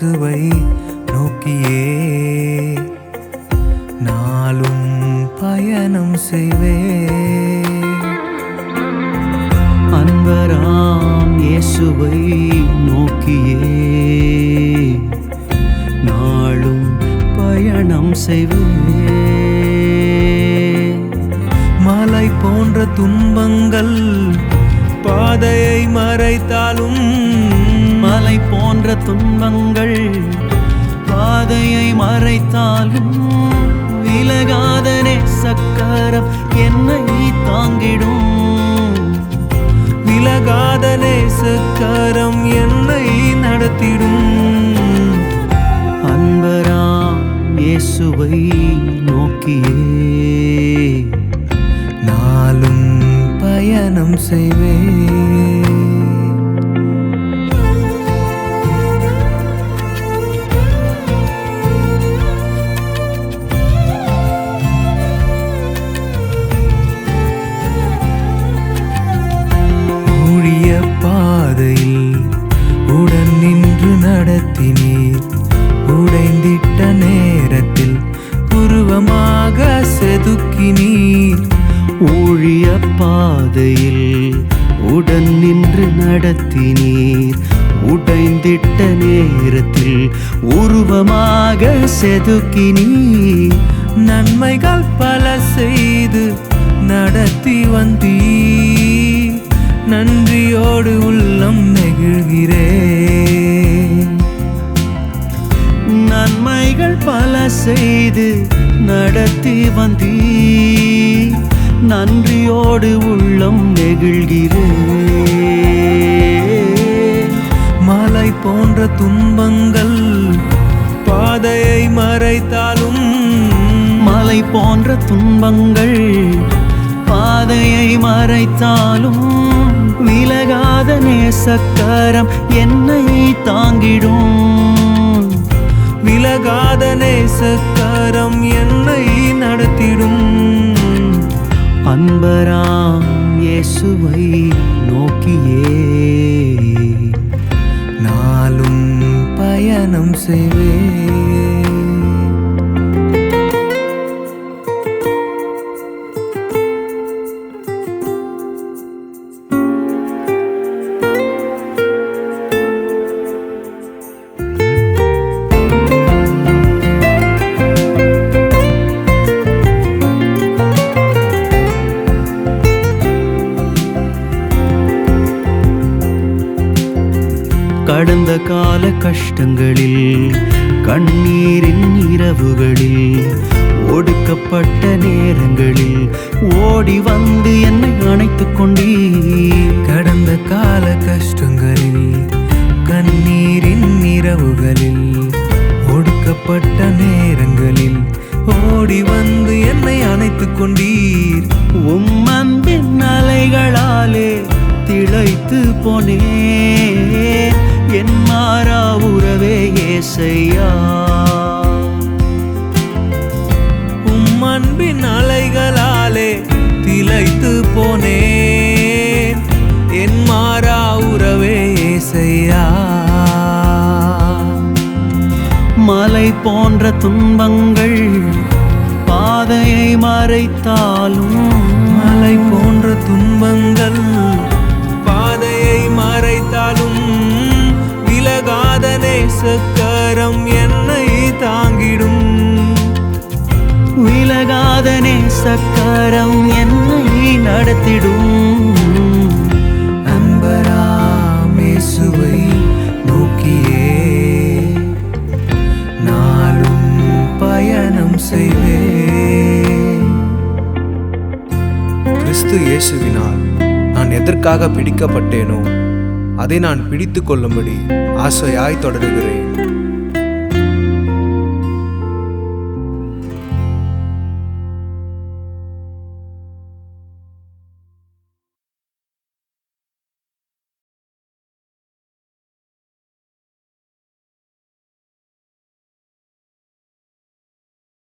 இயேசுவை நோக்கியே. நாளும் பயணம் செய்வே. அன்பராம் இயேசுவை நோக்கியே. நாளும் பயணம் செய்வே. மலை போன்ற துன்பங்கள் பாதையை மறைத்தாலும் மலை போன்ற துன்பங்கள் பாதையை மறைத்தாலும் விலகாத சக்கரம் என்னை தாங்கிடும். விலகாத நேசக்கரம் என்னை நடத்திடும். அன்பராம் இயேசுவை நோக்கியே. நாளும் பயணம் செய்வேன். நடத்தினீர் உடைந்திட்ட நேரத்தில் உருவமாக செதுக்கினீர். ஊழிய பாதையில் உடன் நின்று நடத்தினீர். உடைந்திட்ட நேரத்தில் உருவமாக செதுக்கினீர். நன்மைகள் பல செய்து நடத்தி வந்தீர். நன்றியோடு உள்ளம் நெகிழ்கிறேன். நன்மைகள் பல செய்து நடத்தி வந்தீ நன்றியோடு உள்ளம் நெகிழ்கிறேன். மலை போன்ற துன்பங்கள் பாதையை மறைத்தாலும் மலை போன்ற துன்பங்கள் பாதையை மறைத்தாலும் விலகாத நேசக்கரம் என்னை தாங்கிடும். விலகாத நேசக்காரம் என்னை நடத்திடும். அன்பராம் இயேசுவை நோக்கியே. நாளும் பயணம் செய்வேன். கடந்த கால கஷ்டங்களில் கண்ணீரின் இரவுகளில் ஒடுக்கப்பட்ட நேரங்களில் ஓடி வந்து என்னை அணைத்து கொண்டீர். கடந்த கால கஷ்டங்களில் கண்ணீரின் இரவுகளில் ஒடுக்கப்பட்ட நேரங்களில் ஓடி வந்து என்னை அணைத்துக் கொண்டீர். உம் அன்பின் அலைகளாலே திளைத்து போனே என் மாறா உறவே ஏசையா. உம் அன்பின் அலைகளாலே திளைத்து போனேன். என் மாறா உறவே ஏசையா. மலை போன்ற துன்பங்கள் பாதையை மறைத்தாலும் மலை போன்ற துன்பங்கள் நேசக்கரம் என்னை தாங்கிடும். விலகாத நேசக்கரம் என்னை நடத்திடும். அன்பராமேசுவை நோக்கியே நாளும் பயணம் செய்வேன் கிறிஸ்து இயேசுவினால் நான் எதற்காக பிடிக்கப்பட்டேனோ அதை நான் பிடித்து கொள்ளும்படி ஆசையாய் தொடருகிறேன்.